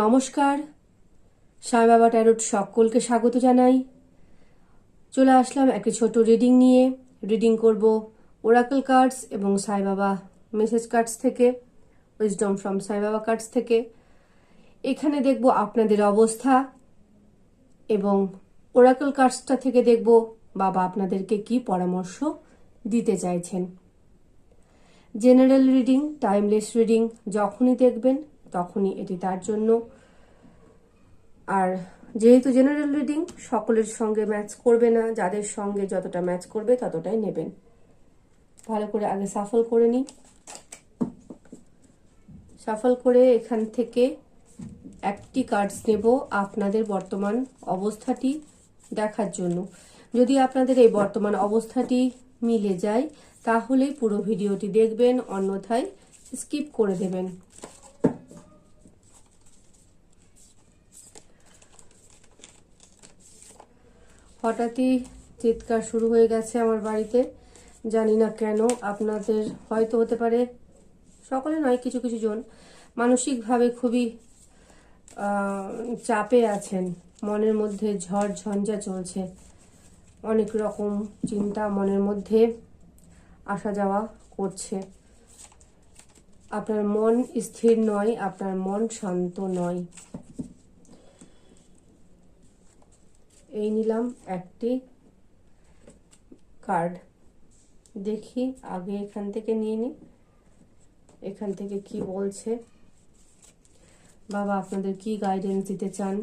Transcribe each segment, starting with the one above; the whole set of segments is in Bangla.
নমস্কার। সাই বাবা ট্যারোট সকলকে স্বাগত জানাই। চলে আসলাম একটি ছোট রিডিং নিয়ে। রিডিং করব ওরাকল কার্ডস এবং সাই বাবা মেসেজ কার্ডস থেকে, wisdom from Sai Baba cards থেকে। এখানে দেখব আপনাদের অবস্থা এবং ওরাকল কার্ডসটা থেকে দেখব বাবা আপনাদেরকে কি পরামর্শ দিতে চাইছেন। জেনারেল রিডিং, টাইমলেস রিডিং, যখনই দেখবেন তখনই এটি তার জন্য। আর যেহেতু জেনারেল রিডিং সকলের সঙ্গে ম্যাচ করবে না, যাদের সঙ্গে যতটা ম্যাচ করবে ততটাই নেবেন। ভালো করে আগে সাফল করে নিই সাফল করে এখান থেকে একটি কার্ডস নেব আপনাদের বর্তমান অবস্থাটি দেখার জন্য। যদি আপনাদের এই বর্তমান অবস্থাটি মিলে যায় তাহলেই পুরো ভিডিওটি দেখবেন, অন্যথায় স্কিপ করে দেবেন। হঠাৎই চিৎকার শুরু হয়ে গেছে আমার বাড়িতে। জানি না কেন, আপনাদের হয়তো হতে পারে, সকলে নয়, কিছু কিছু জন। মানসিকভাবে খুবই চাপে আছেন। মনের মধ্যে ঝড় ঝঞ্ঝা চলছে। অনেক রকম চিন্তা মনের মধ্যে আসা যাওয়া করছে। আপনার মন স্থির নয়, আপনার মন শান্ত নয়। এই নিলাম একটি কার্ড দেখি আগে এখান থেকে নিয়ে নিই। এখান থেকে কি বলছে? বাবা, আপনাদের কি গাইডেন্স দিতে চান?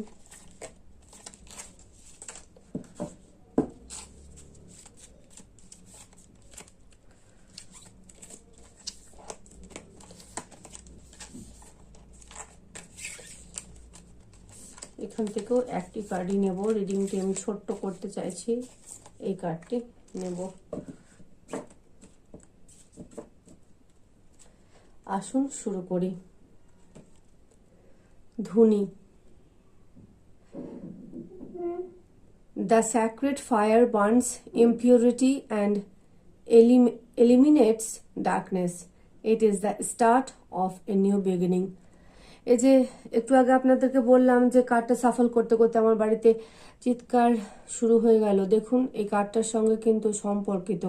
এখান থেকেও একটি কার্ডই নেব। রিডিংটি আমি ছোট্ট করতে চাইছি। এই কার্ডটি নেব। আসুন, শুরু করি। ধুনি। The sacred fire burns impurity and eliminates darkness. It is the start of a new beginning. এই যে একটু আগে আপনাদেরকে বললাম যে কার্ডটা সাফল করতে করতে আমার বাড়িতে চিৎকার শুরু হয়ে গেল। দেখুন, এই কার্ডটার সঙ্গে কিন্তু সম্পর্কিত।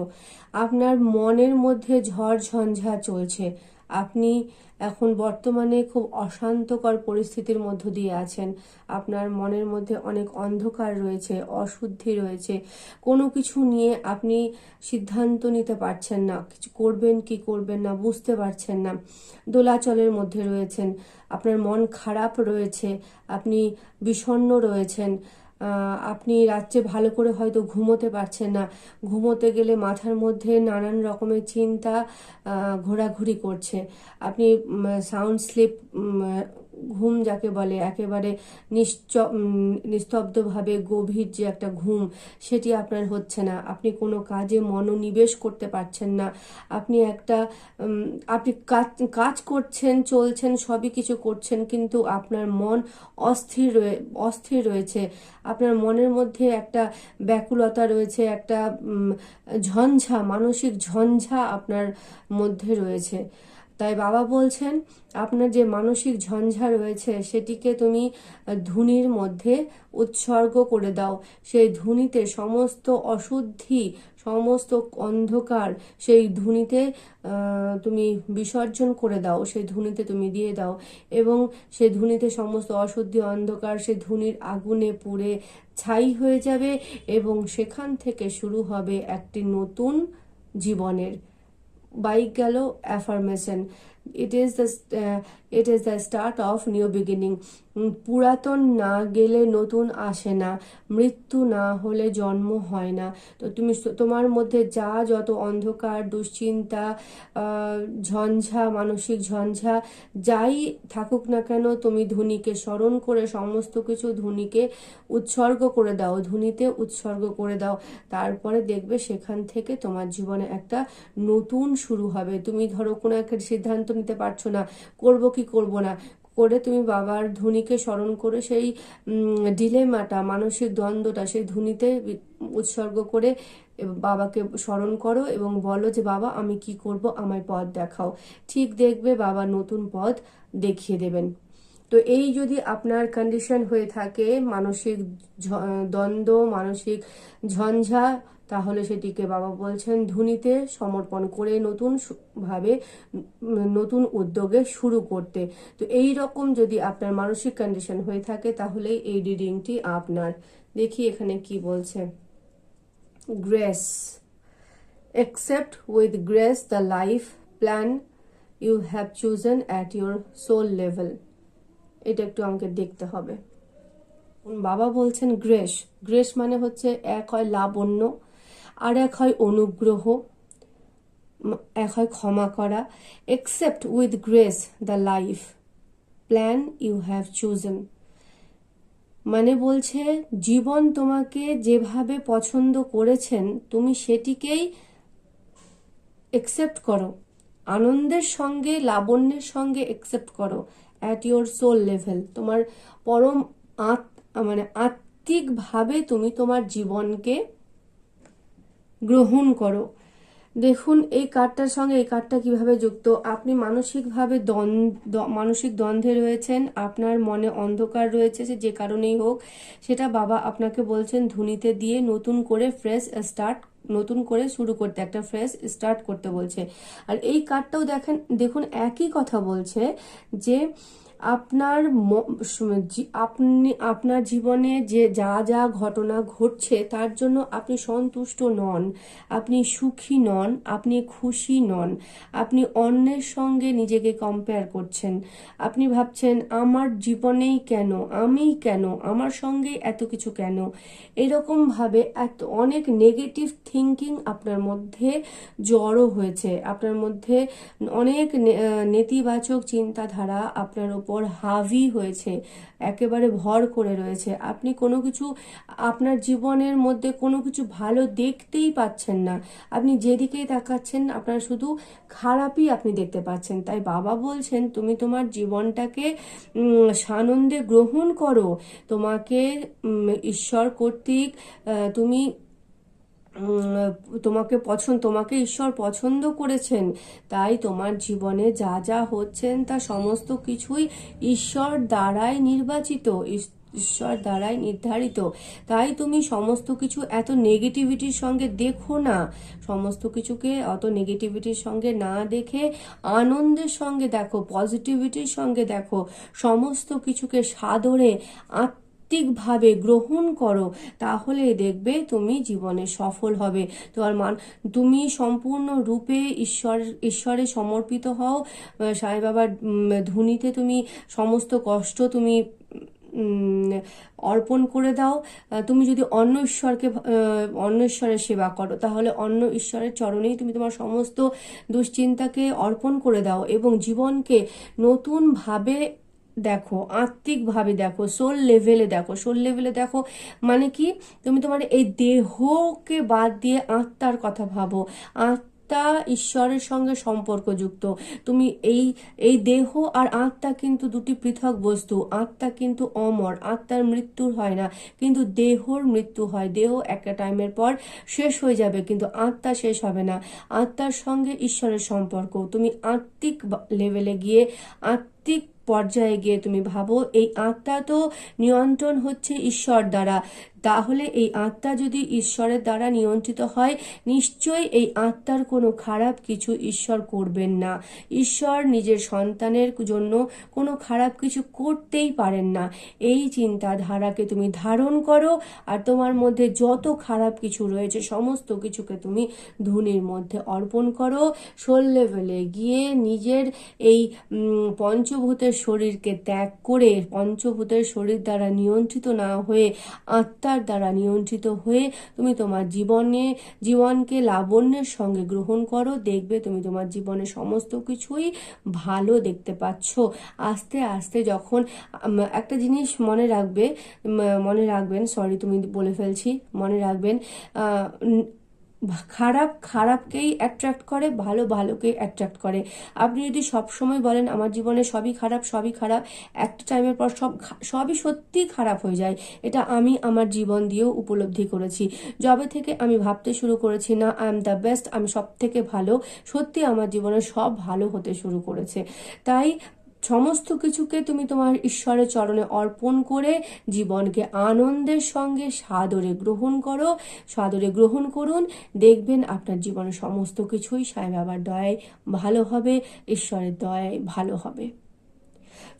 আপনার মনের মধ্যে ঝড় ঝঞ্ঝা চলছে। আপনি এখন বর্তমানে খুব অশান্তকর পরিস্থিতির মধ্য দিয়ে আছেন। আপনার মনের মধ্যে অনেক অন্ধকার রয়েছে, অশুদ্ধি রয়েছে। কোনো কিছু নিয়ে আপনি সিদ্ধান্ত নিতে পারছেন না। কিছু করবেন কি করবেন না বুঝতে পারছেন না। দোলাচলের মধ্যে রয়েছেন। আপনার মন খারাপ রয়েছে। আপনি বিষণ্ন রয়েছেন। আপনি রাত্রে ভালো করে হয়তো ঘুমোতে পারছেন না। ঘুমোতে গেলে মাথার মধ্যে নানান রকমের চিন্তা ঘোরাঘুরি করছে। আপনি সাউন্ড স্লিপ ঘুম যাকে বলে, একেবারে নিশ্চ নিস্তব্ধভাবে গভীর যে একটা ঘুম, সেটি আপনার হচ্ছে না। আপনি কোনো কাজে মনোনিবেশ করতে পারছেন না। আপনি একটা আপনি কাজ করছেন, চলছেন, সবই কিছু করছেন, কিন্তু আপনার মন অস্থির রয়ে, অস্থির রয়েছে। আপনার মনের মধ্যে একটা ব্যাকুলতা রয়েছে, একটা ঝঞ্ঝা, মানসিক ঝঞ্ঝা আপনার মধ্যে রয়েছে। তাই বাবা বলছেন, আপনার যে মানসিক ঝঞ্ঝা রয়েছে, সেটিকে তুমি ধুনির মধ্যে উৎসর্গ করে দাও। সেই ধুনিতে সমস্ত অশুদ্ধি, সমস্ত অন্ধকার, সেই ধুনিতে তুমি বিসর্জন করে দাও। সেই ধুনিতে তুমি দিয়ে দাও এবং সেই ধুনিতে সমস্ত অশুদ্ধি, অন্ধকার, সেই ধুনির আগুনে পুড়ে ছাই হয়ে যাবে এবং সেখান থেকে শুরু হবে একটি নতুন জীবনের by Gallo affirmation. It is the uh, it is the start of new beginning. পুরাতন না গেলে নতুন আসে না, মৃত্যু না হলে জন্ম হয় না। তো তুমি তোমার মধ্যে যা যত অন্ধকার, দুশ্চিন্তা ঝঞ্ঝা, মানসিক ঝঞ্ঝা, যাই থাকুক না কেন, তুমি ধুনিকে স্মরণ করে সমস্ত কিছু ধুনিকে উৎসর্গ করে দাও, ধুনিতে উৎসর্গ করে দাও। তারপরে দেখবে সেখান থেকে তোমার জীবনে একটা নতুন শুরু হবে। তুমি ধরো কোনো একটা সিদ্ধান্ত নিতে পারছ না, করব কি করব না। করে তুমি বাবার ধুনিকে স্মরণ করে সেই ডিলেমাটা মানসিক দ্বন্দ্বটা, সেই ধুনিতে উৎসর্গ করে বাবাকে স্মরণ করো এবং বলো যে, বাবা, আমি কি করব? আমায় পথ দেখাও। ঠিক দেখবে বাবা নতুন পথ দেখিয়ে দেবেন। তো এই যদি আপনার কন্ডিশন হয়ে থাকে, মানসিক দ্বন্দ্ব, মানসিক ঝঞ্ঝা তাহলে সেটিকে বাবা বলছেন ধুনিতে সমর্পণ করে নতুন ভাবে নতুন উদ্যোগে শুরু করতে। তো এই রকম যদি আপনার মানসিক কন্ডিশন হয়ে থাকে, তাহলে এই রিডিংটি আপনার। দেখি এখানে কি বলছে। Grace accept with grace the life plan you have chosen at your soul level এটা একটু আমাকে দেখতে হবে। বাবা বলছেন গ্রেস গ্রেস মানে হচ্ছে এক হয় লাবণ্য। আর এক হয় অনুগ্রহ এক হয় ক্ষমা করা। Accept with grace the life plan you have chosen মানে বলছে, জীবন তোমাকে যেভাবে পছন্দ করেছেন, তুমি সেটিকেই একসেপ্ট করো। আনন্দের সঙ্গে, লাবণ্যের সঙ্গে একসেপ্ট করো অ্যাট ইওর সোল লেভেল তোমার পরম আত মানে আত্মিকভাবে তুমি তোমার জীবনকে গ্রহণ করো। দেখুন, এই কার্ডটার সঙ্গে এই কার্ডটা কীভাবে যুক্ত। আপনি মানসিকভাবে দ্বন্দ্ব মানসিক দ্বন্দ্বে রয়েছেন। আপনার মনে অন্ধকার রয়েছে যে কারণেই হোক। সেটা বাবা আপনাকে বলছেন ধুনিতে দিয়ে নতুন করে ফ্রেশ স্টার্ট নতুন করে শুরু করতে, একটা ফ্রেশ স্টার্ট করতে বলছে। আর এই কার্ডটাও দেখেন, দেখুন একই কথা বলছে যে আপনার আপনি, আপনার জীবনে যে, যা যা ঘটনা ঘটছে, তার জন্য আপনি সন্তুষ্ট নন। আপনি সুখী নন, আপনি খুশি নন। আপনি অন্যের সঙ্গে নিজেকে কম্পেয়ার করছেন। আপনি ভাবছেন, আমার জীবনেই কেন? আমিই কেন? আমার সঙ্গেই এত কিছু কেন? এরকমভাবে এত, অনেক নেগেটিভ থিঙ্কিং আপনার মধ্যে জড়ো হয়েছে। আপনার মধ্যে অনেক নেতিবাচক চিন্তাধারা আপনার উপর হাভি হয়েছে, একেবারে ভর করে রয়েছে। আপনি কোনো কিছু আপনার জীবনের মধ্যে কোনো কিছু ভালো দেখতেই পাচ্ছেন না। আপনি যেদিকেই তাকাচ্ছেন, আপনার শুধু খারাপই আপনি দেখতে পাচ্ছেন। তাই বাবা বলছেন, তুমি তোমার জীবনটাকে সানন্দে গ্রহণ করো। তোমাকে ঈশ্বর কর্তৃক তুমি তোমাকে পছন্দ, তোমাকে ঈশ্বর পছন্দ করেছেন। তাই তোমার জীবনে যা যা হচ্ছেন, তা সমস্ত কিছুই ঈশ্বর দ্বারাই নির্বাচিত ঈশ্বর দ্বারাই নির্ধারিত। তাই তুমি সমস্ত কিছু এত নেগেটিভিটির সঙ্গে দেখো না। সমস্ত কিছুকে অত নেগেটিভিটির সঙ্গে না দেখে আনন্দের সঙ্গে দেখো পজিটিভিটির সঙ্গে দেখো। সমস্ত কিছুকে সাদরে আত্মিকভাবে গ্রহণ করো, তাহলে দেখবে তুমি জীবনে সফল হবে। তোমার মান, তুমি সম্পূর্ণ রূপে ঈশ্বর, ঈশ্বরে সমর্পিত হও। সাই বাবার ধুনিতে তুমি সমস্ত কষ্ট তুমি অর্পণ করে দাও। তুমি যদি অন্য ঈশ্বরকে অন্য ঈশ্বরের সেবা করো, তাহলে অন্য ঈশ্বরের চরণেই তুমি তোমার সমস্ত দুশ্চিন্তাকে অর্পণ করে দাও এবং জীবনকে নতুনভাবে দেখো আত্মিকভাবে দেখো সোল লেভেলে দেখো সোল লেভেলে দেখো মানে কি? তুমি তোমার এই দেহকে বাদ দিয়ে আত্মার কথা ভাবো। আত্মা ঈশ্বরের সঙ্গে সম্পর্কযুক্ত। তুমি এই এই দেহ আর আত্মা কিন্তু দুটি পৃথক বস্তু। আত্মা কিন্তু অমর, আত্মার মৃত্যু হয় না। কিন্তু দেহর মৃত্যু হয়। দেহ একটা টাইমের পর শেষ হয়ে যাবে, কিন্তু আত্মা শেষ হবে না। আত্মার সঙ্গে ঈশ্বরের সম্পর্ক। তুমি আত্মিক লেভেলে গিয়ে আত্মিক পর্যায়ে গিয়ে তুমি ভাবো এই আত্মা তো নিয়ন্ত্রণ হচ্ছে ঈশ্বর দ্বারা। তাহলে এই আত্মা যদি ঈশ্বরের দ্বারা নিয়ন্ত্রিত হয় নিশ্চয়ই এই আত্মার কোনো খারাপ কিছু ঈশ্বর করবেন না। ঈশ্বর নিজের সন্তানের জন্য কোনো খারাপ কিছু করতেই পারেন না। এই চিন্তাধারাকে তুমি ধারণ করো আর তোমার মধ্যে যত খারাপ কিছু রয়েছে সমস্ত কিছুকে তুমি ধুনির মধ্যে অর্পণ করো। সোল লেভেলে গিয়ে নিজের এই উম, পঞ্চভূতের শরীরকে ত্যাগ করে পঞ্চভূতের শরীর দ্বারা নিয়ন্ত্রিত না হয়ে আত্মার দ্বারা নিয়ন্ত্রিত হয়ে তুমি তোমার জীবনে, জীবনকে লাবণ্যের সঙ্গে গ্রহণ করো, দেখবে তুমি তোমার জীবনে সমস্ত কিছুই ভালো দেখতে পাচ্ছ। আস্তে আস্তে যখন একটা জিনিস মনে রাখবে মনে রাখবেন সরি তুমি বলে ফেলছি, মনে রাখবেন খারাপ, খারাপকেই অ্যাট্রাক্ট করে, ভালো, ভালোকেই অ্যাট্রাক্ট করে। আপনি যদি সব সময় বলেন, আমার জীবনে সবই খারাপ সবই খারাপ, একটা টাইমের পর সব সবই সত্যিই খারাপ হয়ে যায়। এটা আমি আমার জীবন দিয়েও উপলব্ধি করেছি। যবে থেকে আমি ভাবতে শুরু করেছি, না আই এম দ্য বেস্ট আমি সব থেকে ভালো সত্যি আমার জীবনে সব ভালো হতে শুরু করেছে। তাই সমস্ত কিছুকে তুমি তোমার ঈশ্বরের চরণে অর্পণ করে জীবনকে আনন্দের সঙ্গে সাদরে গ্রহণ করো। সাদরে গ্রহণ করুন। দেখবেন আপনার জীবনের সমস্ত কিছুই সাই বাবার দয়ায় ভালো হবে, ঈশ্বরের দয়ায় ভালো হবে।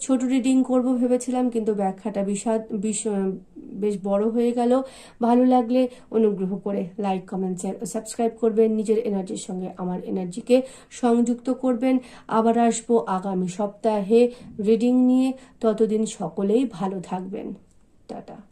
ছোট রিডিং করব ভেবেছিলাম, কিন্তু ব্যাখ্যাটা বিষাদ, বিষ- বেশ বড় হয়ে গেল। ভালো লাগলে অনুগ্রহ করে লাইক কমেন্ট শেয়ার ও সাবস্ক্রাইব করবেন। নিজের এনার্জির সঙ্গে আমার এনার্জিকে সংযুক্ত করবেন। আবার আসব আগামী সপ্তাহে রিডিং নিয়ে। ততদিন সকলেই ভালো থাকবেন। টাটা।